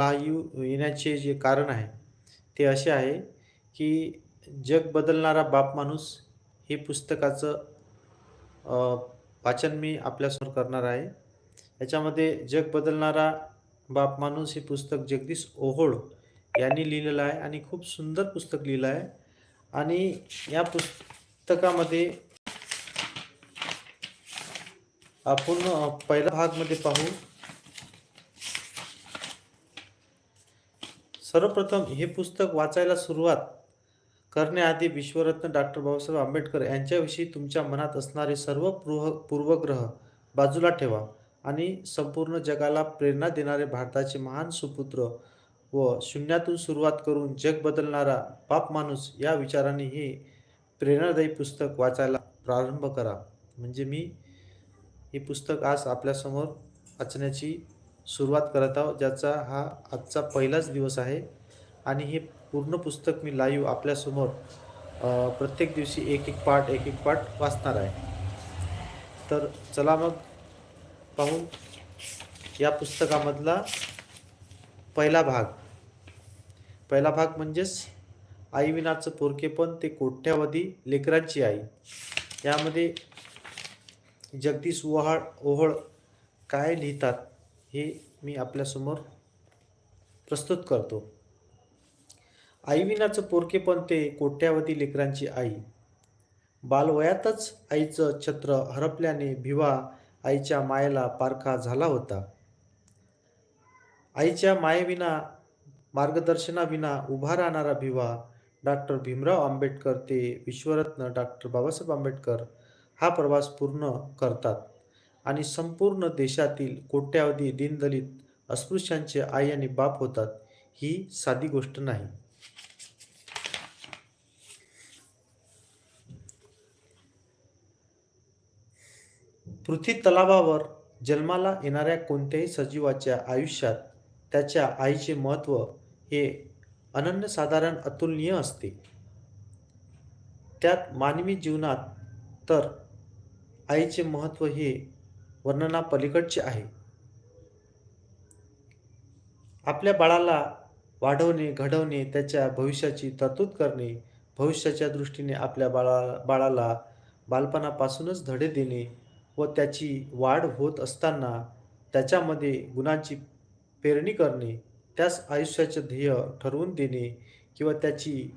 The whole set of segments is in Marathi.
येऊ येण्याचे जे कारण आहे ते असे आहे की जग बदलणारा बाप माणूस हे पुस्तकाचं वाचन मी आपल्यासमोर करणार आहे. याच्यामध्ये जग बदलणारा बाप माणूस हे पुस्तक जगदीश ओहोळ यांनी लिहिलेलं आहे आणि खूप सुंदर पुस्तक लिहिलं आहे आणि या पुस्तकामध्ये आपण पहिल्या भागमध्ये पाहू. सर्वप्रथम हे पुस्तक वाचायला सुरुवात करण्याआधी विश्वरत्न डॉक्टर बाबासाहेब आंबेडकर यांच्याविषयी तुमच्या मनात असणारे सर्व पूर्व पूर्वग्रह बाजूला ठेवा आणि संपूर्ण जगाला प्रेरणा देणारे भारताचे महान सुपुत्र व शून्यातून सुरुवात करून जग बदलणारा बाप माणूस या विचाराने हे प्रेरणादायी पुस्तक वाचायला प्रारंभ करा. म्हणजे मी हे पुस्तक आज आपल्यासमोर वाचण्याची सुरुवात करत आहोत, ज्याचा हा आजचा पहिलाच दिवस आहे आणि हे पूर्ण पुस्तक मी लाईव्ह आपल्यासमोर प्रत्येक दिवशी एक एक पाठ एक एक पाठ वाचणार आहे. तर चला मग पाहू या पुस्तकामधला पहिला भाग. पहिला भाग म्हणजेच आईविनाचं पोरकेपण ते कोट्यावधी लेकरांची आई. यामध्ये जगदीश ओहाळ ओहळ काय लिहितात हे मी आपल्यासमोर प्रस्तुत करतो. आईविनाचं पोरकेपण ते कोट्यावधी लेकरांची आई. बालवयातच आईचं छत्र हरपल्याने भिवा आईच्या मायेला पारखा झाला होता. आईच्या मायेविना, मार्गदर्शनाविना उभा राहणारा भिवा डॉक्टर भीमराव आंबेडकर ते विश्वरत्न डॉक्टर बाबासाहेब आंबेडकर हा प्रवास पूर्ण करतात आणि संपूर्ण देशातील कोट्यावधी दिनदलित अस्पृश्यांचे आई आणि बाप होतात, ही साधी गोष्ट नाही. पृथ्वी तलावावर जन्माला येणाऱ्या कोणत्याही सजीवाच्या आयुष्यात त्याच्या आईचे महत्त्व हे अनन्यसाधारण अतुलनीय असते. त्यात मानवी जीवनात तर आईचे महत्त्व हे वर्णनापलीकडचे आहे. आपल्या बाळाला वाढवणे, घडवणे, त्याच्या भविष्याची तरतूद करणे, भविष्याच्या दृष्टीने आपल्या बाळा बाळाला बालपणापासूनच धडे देणे व त्याची वाढ होत असताना त्याच्यामध्ये गुणांची पेरणी करणे, त्यास आयुष्याचे ध्येय ठरवून देणे किंवा त्याची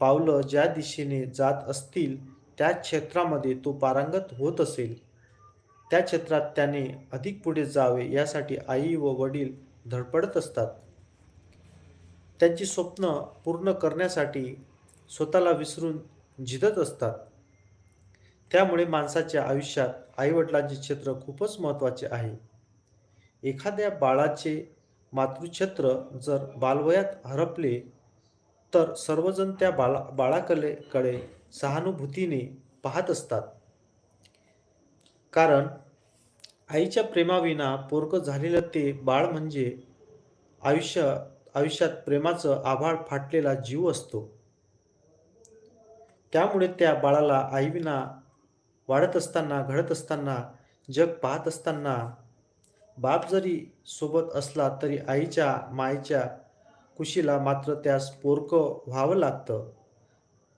पावलं ज्या दिशेने जात असतील त्या क्षेत्रामध्ये तो पारंगत होत असेल, त्या क्षेत्रात त्याने अधिक पुढे जावे यासाठी आई व वडील धडपडत असतात. त्यांची स्वप्न पूर्ण करण्यासाठी स्वतःला विसरून झिदत असतात. त्यामुळे माणसाच्या आयुष्यात आईवडिलांचे क्षेत्र खूपच महत्त्वाचे आहे. एखाद्या बाळाचे मातृक्षेत्र जर बालवयात हरपले तर सर्वजण त्या बाळा बाळाकडे कडे सहानुभूतीने पाहत असतात. कारण आईच्या प्रेमाविना पोरकं झालेलं ते बाळ म्हणजे आयुष्य आयुष्यात प्रेमाचं आभाळ फाटलेला जीव असतो. त्यामुळे त्या बाळाला आईविना वाढत असताना, घडत असताना, जग पाहत असताना बाप जरी सोबत असला तरी आईच्या मायेच्या कुशीला मात्र त्यास पोरकं व्हावं लागतं.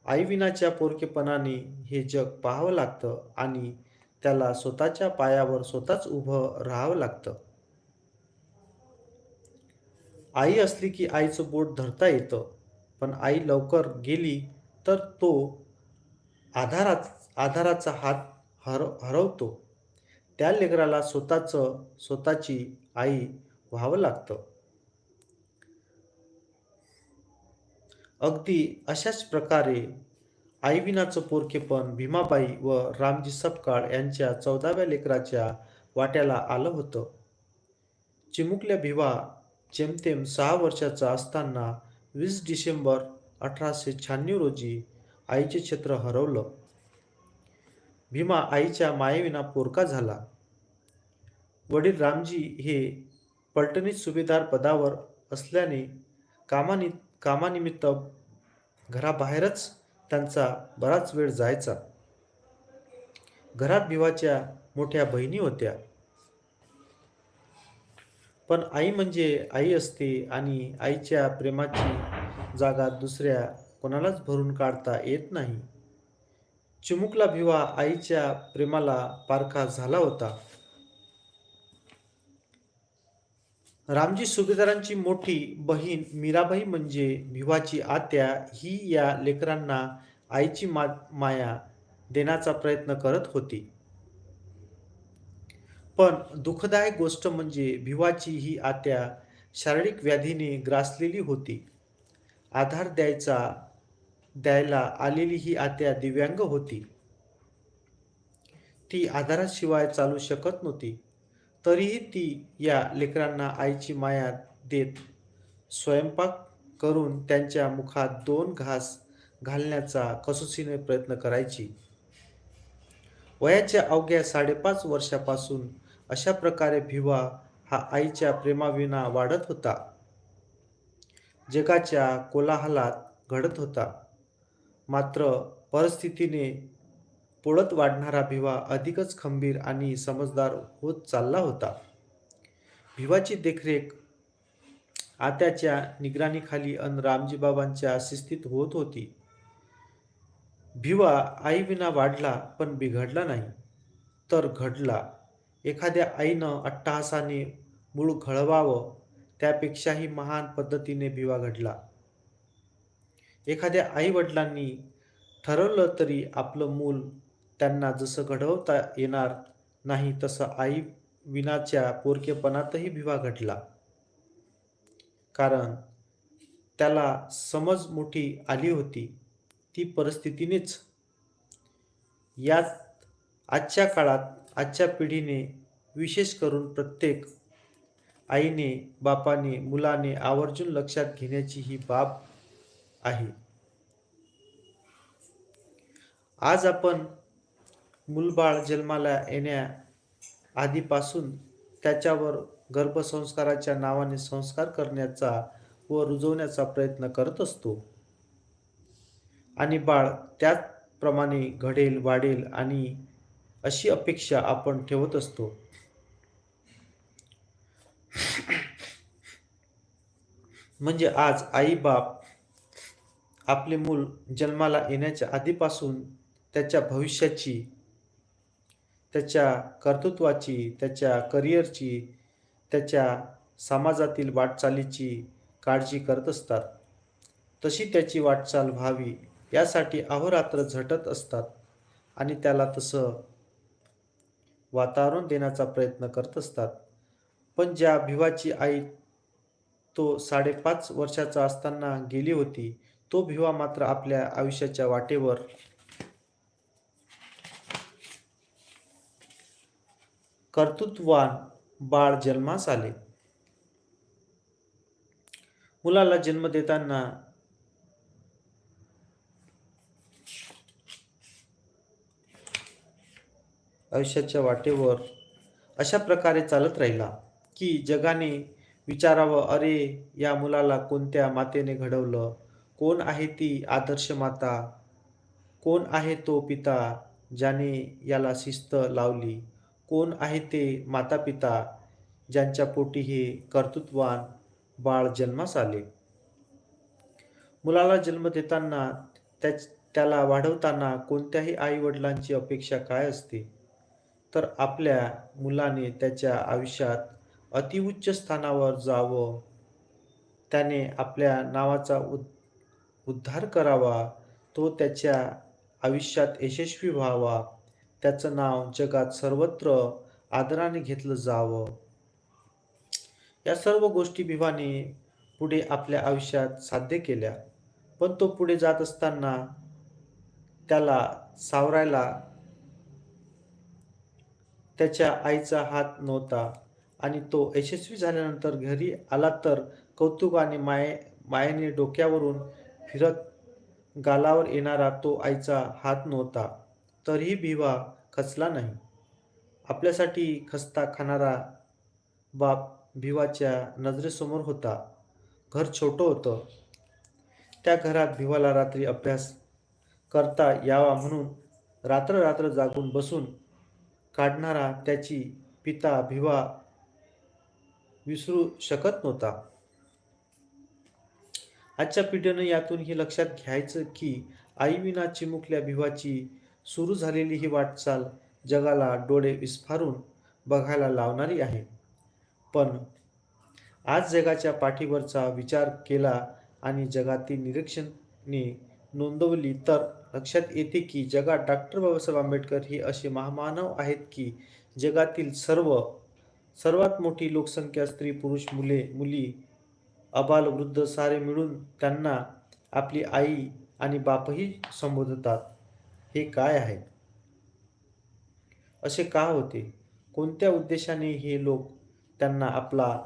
आईविनाच्या पोरकेपणाने हे जग पाहावं लागतं आणि त्याला स्वतःच्या पायावर स्वतःच उभं राहावं लागतं. आई असली की आईचं बोट धरता येतं, पण आई लवकर गेली तर तो आधाराच आधाराचा हात हर हरवतो. त्या लेकराला स्वतःचं स्वतःची आई व्हावं लागतं. अगदी अशाच प्रकारे आईविनाचं पोरकेपण भीमाबाई व रामजी सपकाळ यांच्या चौदाव्या लेकराच्या वाट्याला आलं होतं. चिमुकल्या भिवा जेमतेम सहा वर्षाचा असताना वीस डिसेंबर अठराशे शहाण्णव रोजी आईचे क्षेत्र हरवलं. भीमा आईच्या मायेविना पोरका झाला. वडील रामजी हे पलटणीत सुभेदार पदावर असल्याने कामानि कामानिमित्त घराबाहेरच त्यांचा बराच वेळ जायचा. घरात भिवाच्या मोठ्या बहिणी होत्या. पण आई म्हणजे आई असते आणि आईच्या प्रेमाची जागा दुसऱ्या कोणालाच भरून काढता येत नाही चिमुकला भिवा आईच्या प्रेमाला पारखा झाला होता रामजी सुभेदारांची मोठी बहीण मीराबाई म्हणजे भिवाची आत्या ही या लेकरांना आईची मा माया देण्याचा प्रयत्न करत होती. पण दुःखदायक गोष्ट म्हणजे भिवाची ही आत्या शारीरिक व्याधीने ग्रासलेली होती. आधार द्यायचा द्यायला आलेली ही आत्या दिव्यांग होती. ती आधाराशिवाय चालू शकत नव्हती. तरीही ती या लेकरांना आईची माया देत स्वयंपाक करून त्यांच्या मुखात दोन घास घालण्याचा कसोशीने प्रयत्न करायची. वयाच्या अवघ्या साडेपाच वर्षापासून अशा प्रकारे भिवा हा आईच्या प्रेमाविना वाढत होता. जगाच्या कोलाहलात घडत होता. मात्र परिस्थितीने पुळत वाढणारा भिवा अधिकच खंबीर आणि समजदार होत चालला होता. भिवाची देखरेख आत्याच्या निगराणीखाली अन रामजीबाबांच्या शिस्तीत होत होती. भिवा आईविना वाढला पण बिघडला नाही. तर घडला. एखाद्या आईनं अट्टहासाने मूळ घळवावं त्यापेक्षाही महान पद्धतीने भिवा घडला. एखाद्या आई वडिलांनी ठरवलं तरी आपलं मूल त्यांना जसं घडवता येणार नाही तसं आई विनाच्या पोरकेपणातही विवाह घडला. कारण त्याला समज मोठी आली होती ती परिस्थितीनेच. यात आजच्या काळात आजच्या पिढीने विशेष करून प्रत्येक आईने बापाने मुलाने आवर्जून लक्षात घेण्याची ही बाब आहे. आज आपण मूलबाळ जन्माला येण्या आधीपासून त्याच्यावर गर्भसंस्काराच्या नावाने संस्कार करण्याचा व रुजवण्याचा प्रयत्न करत असतो. आणि बाळ त्याचप्रमाणे घडेल वाढेल आणि अशी अपेक्षा आपण ठेवत असतो. म्हणजे आज आई बाप आपले मूल जन्माला येण्याच्या आधीपासून त्याच्या भविष्याची त्याच्या कर्तृत्वाची त्याच्या करिअरची त्याच्या समाजातील वाटचालीची काळजी करत असतात. तशी त्याची वाटचाल व्हावी यासाठी अहोरात्र झटत असतात आणि त्याला तसं वातावरण देण्याचा प्रयत्न करत असतात. पण ज्या भिवाची आई तो साडेपाच वर्षाचा असताना गेली होती तो भिवा मात्र आपल्या आयुष्याच्या वाटेवर कर्तृत्ववान बाळ जन्मास आले. मुलाला जन्म देताना आयुष्याच्या वाटेवर अशा प्रकारे चालत राहिला की जगाने विचारावं अरे या मुलाला कोणत्या मातेने घडवलं? कोण आहे ती आदर्श माता? कोण आहे तो पिता ज्याने याला शिस्त लावली? कोण आहे ते माता पिता ज्यांच्या पोटी हे कर्तृत्वान बाळ जन्मास आले? मुलाला जन्म देताना त्या त्याला वाढवताना कोणत्याही आई वडिलांची अपेक्षा काय असते? तर आपल्या मुलाने त्याच्या आयुष्यात अतिउच्च स्थानावर जावं. त्याने आपल्या नावाचा उद उद्धार करावा. तो त्याच्या आयुष्यात यशस्वी व्हावा. त्याचं नाव जगात सर्वत्र आदराने घेतलं जावं. या सर्व गोष्टी भिवाने पुढे आपल्या आयुष्यात साध्य केल्या. पण तो पुढे जात असताना त्याला सावरायला त्याच्या आईचा हात नव्हता आणि तो यशस्वी झाल्यानंतर घरी आला तर कौतुक आणि माये मायेने डोक्यावरून फिरत गालावर येणारा तो आईचा हात नव्हता. तरीही भिवा खचला नाही. आपल्यासाठी खस्ता खाणारा बाप भिवाच्या नजरेसमोर होता. घर छोटं होतं. त्या घरात भिवाला रात्री अभ्यास करता यावा म्हणून रात्र रात्र जागून बसून काढणारा त्याची पिता भिवा विसरू शकत नव्हता. आजच्या पिढीनं यातून हे लक्षात घ्यायचं की आईविना चिमुकल्या भिवाची सुरू झालेली ही वाटचाल जगाला डोळे विस्फारून बघायला लावणारी आहे. पण आज जगाच्या पाठीवरचा विचार केला आणि जगातील निरीक्षणे नोंदवली तर लक्षात येते की जगात डॉक्टर बाबासाहेब आंबेडकर हे असे महामानव आहेत की जगातील सर्व सर्वात मोठी लोकसंख्या स्त्री पुरुष मुले मुली अबाल वृद्ध सारे मिळून त्यांना आपली आई आणि बापही संबोधतात. हे काय आहेत? असे का होते? कोणत्या उद्देशाने हे लोक त्यांना आपला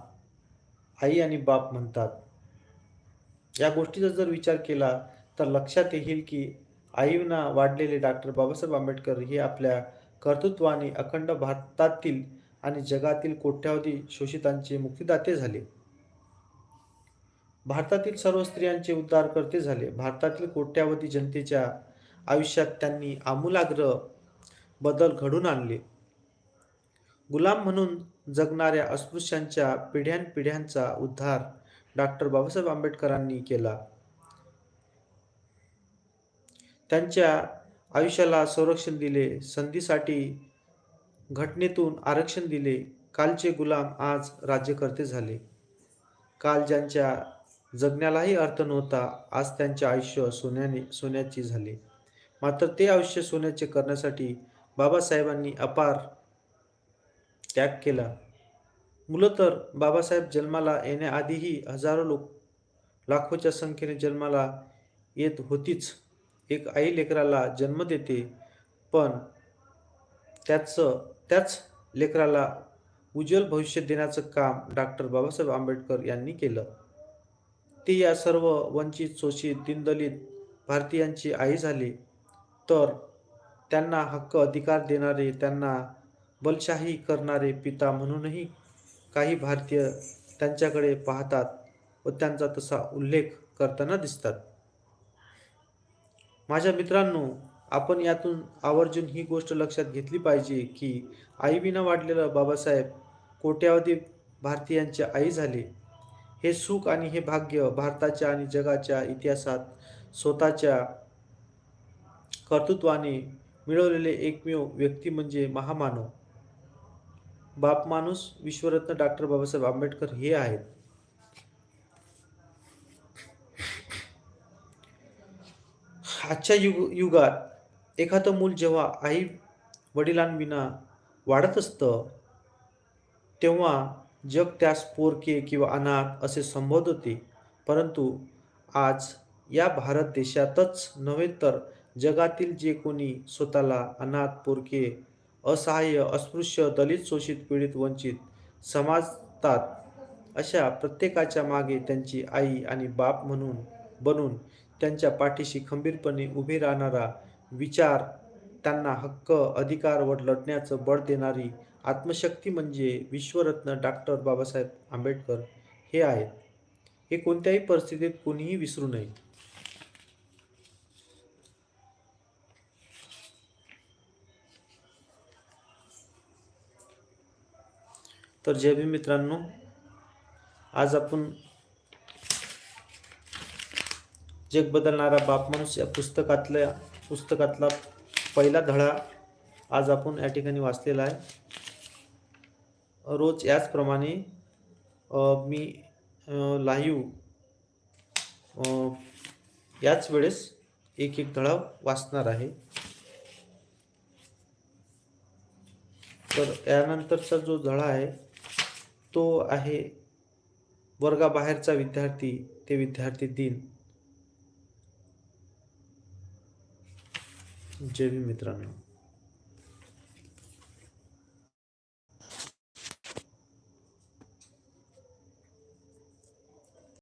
आई आणि बाप म्हणतात? या गोष्टीचा जर विचार केला तर लक्षात येईल की आईना वाढलेले डॉक्टर बाबासाहेब आंबेडकर हे आपल्या कर्तृत्वाने अखंड भारतातील आणि जगातील कोट्यावधी शोषितांचे मुक्तिदाते झाले. भारतातील सर्व स्त्रियांचे उद्धारकर्ते झाले. भारतातील कोट्यावधी जनतेच्या आयुष्यात त्यांनी आमूलाग्र बदल घडून आणले. गुलाम म्हणून जगणाऱ्या अस्पृश्यांच्या पिढ्यानपिढ्यांचा उद्धार डॉक्टर बाबासाहेब आंबेडकरांनी केला. त्यांच्या आयुष्याला संरक्षण दिले संधीसाठी घटनेतून आरक्षण दिले. कालचे गुलाम आज राज्यकर्ते झाले. काल ज्यांच्या जगण्यालाही अर्थ नव्हता आज त्यांचे आयुष्य सोन्याने सोन्याचे झाले. मात्र ते आयुष्य सोन्याचे करण्यासाठी बाबासाहेबांनी अपार त्याग केला. मुलं तर बाबासाहेब जन्माला येण्याआधीही हजारो लोक लाखोच्या संख्येने जन्माला येत होतीच. एक आई लेकराला जन्म देते पण त्याचं त्याच लेकराला उज्ज्वल भविष्य देण्याचं काम डॉक्टर बाबासाहेब आंबेडकर यांनी केलं. ते या सर्व वंचित शोषित दिनदलित भारतीयांची आई झाली. तर त्यांना हक्क अधिकार देणारे त्यांना बलशाही करणारे पिता म्हणूनही काही भारतीय त्यांच्याकडे पाहतात व त्यांचा तसा उल्लेख करताना दिसतात. माझ्या मित्रांनो आपण यातून आवर्जून ही गोष्ट लक्षात घेतली पाहिजे की आईविना वाढलेलं बाबासाहेब कोट्यावधी भारतीयांचे आई झाले. हे सुख आणि हे भाग्य भारताच्या आणि जगाच्या इतिहासात स्वतःच्या कर्तृत्वाने मिळवलेले एकमेव व्यक्ती म्हणजे महामानव. बाप माणूस विश्वरत्न डॉक्टर बाबासाहेब आंबेडकर हे आहेत. आजच्या युग युगात एखादं मूल जेव्हा आई वडिलांविना वाढत असतं तेव्हा जग त्यास पोरके किंवा अनाथ असे संबोधते. परंतु आज या भारत देशातच नव्हे तर जगातील जे कोणी स्वतःला अनाथ पोरके असहाय्य अस्पृश्य दलित शोषित पीडित वंचित समाजतात अशा प्रत्येकाच्या मागे त्यांची आई आणि बाप म्हणून बनून त्यांच्या पाठीशी खंबीरपणे उभे राहणारा विचार त्यांना हक्क अधिकार व लढण्याचं बळ देणारी आत्मशक्ती म्हणजे विश्वरत्न डॉक्टर बाबासाहेब आंबेडकर हे आहेत. हे कोणत्याही परिस्थितीत कोणीही विसरू नये. तर जय भी मित्रांनो आज आपण जग बदलणारा बाप माणूस या पुस्तकातल्या पुस्तकातला पहिला धडा आज आपण या ठिकाणी वाचलेला आहे. रोज याचप्रमाणे मी लाईव्ह याच वेळेस एक एक धडा वाचणार आहे. तर यानंतरचा जो धडा आहे तो आहे वर्गाबाहेरचा विद्यार्थी ते विद्यार्थी दिन. जय मित्रांनो.